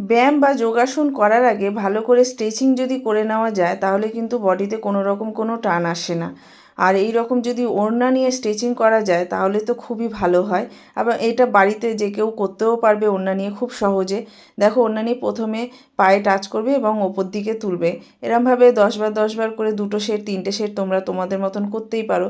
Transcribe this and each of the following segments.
ব্যায়াম বা যোগাসন করার আগে ভালো করে স্ট্রেচিং যদি করে নেওয়া যায়, তাহলে কিন্তু বডিতে কোনো রকম কোনো টান আসে না। আর এই রকম যদি ওড়না নিয়ে স্ট্রেচিং করা যায়, তাহলে তো খুবই ভালো হয়। আবার এটা বাড়িতে যে কেউ করতেও পারবে ওড়না নিয়ে খুব সহজে। দেখো, ওড়না নিয়ে প্রথমে পায়ে টাচ করবে এবং ওপর দিকে তুলবে। এরমভাবে দশবার দশবার করে দুটো সেট, তিনটে সেট তোমরা তোমাদের মতন করতেই পারো।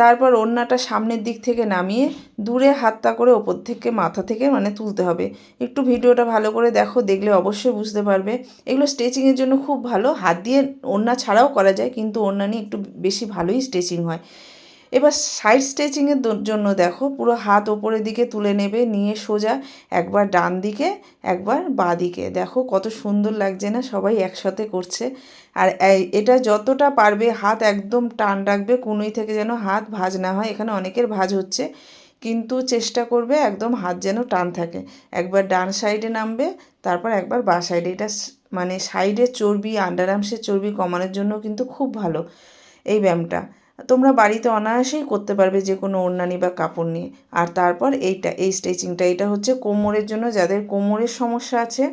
তারপর ওড়নাটা সামনের দিক থেকে নামিয়ে দূরে হাতটা করে ওপর থেকে মাথা থেকে মানে তুলতে হবে। একটু ভিডিওটা ভালো করে দেখো, দেখলে অবশ্যই বুঝতে পারবে। এগুলো স্ট্রেচিংয়ের জন্য খুব ভালো। হাত দিয়ে ওড়না ছাড়াও করা যায়, কিন্তু ওড়না নিয়ে একটু বেশি ভালোই স্ট্রেচিং হয়। এবার সাইড স্ট্রেচিংয়ের জন্য দেখো, পুরো হাত ওপরের দিকে তুলে নেবে, নিয়ে সোজা একবার ডান দিকে, একবার বাঁ দিকে। দেখো কত সুন্দর লাগছে না, সবাই একসাথে করছে। আর এটা যতটা পারবে হাত একদম টান রাখবে, কুনুই থেকে যেন হাত ভাজ না হয়, এখানে অনেকের ভাজ হচ্ছে। কিন্তু চেষ্টা করবে একদম হাত যেন টান থাকে। একবার ডান সাইডে নামবে, তারপর একবার বা সাইডে এটা মানে সাইডের চর্বি আন্ডার আর্মসের চর্বি কমানোর জন্য কিন্তু খুব ভালো এই ব্যায়ামটা। তোমরা বাড়িতে অনায়াসেই করতে পারবে যে কোনো ওড়নানি বা কাপড় নিয়ে। আর তারপর এইটা, এই স্ট্রেচিংটা, এটা হচ্ছে কোমরের জন্য। যাদের কোমরের সমস্যা আছে,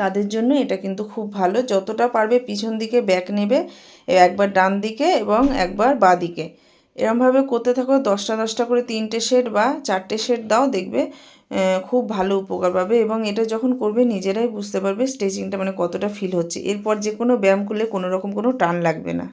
তাদের জন্য এটা কিন্তু খুব ভালো। যতটা পারবে পিছন দিকে ব্যাক নেবে, একবার ডান দিকে এবং একবার বাঁ দিকে। এরমভাবে করতে থাকো, দশটা দশটা করে তিনটে সেট বা চারটে সেট দাও, দেখবে খুব ভালো উপকার পাবে। এবং এটা যখন করবে, নিজেরাই বুঝতে পারবে স্ট্রেচিংটা মানে কতটা ফিল হচ্ছে। এরপর যে কোনো ব্যায়াম করলে কোনো রকম কোনো টান লাগবে না।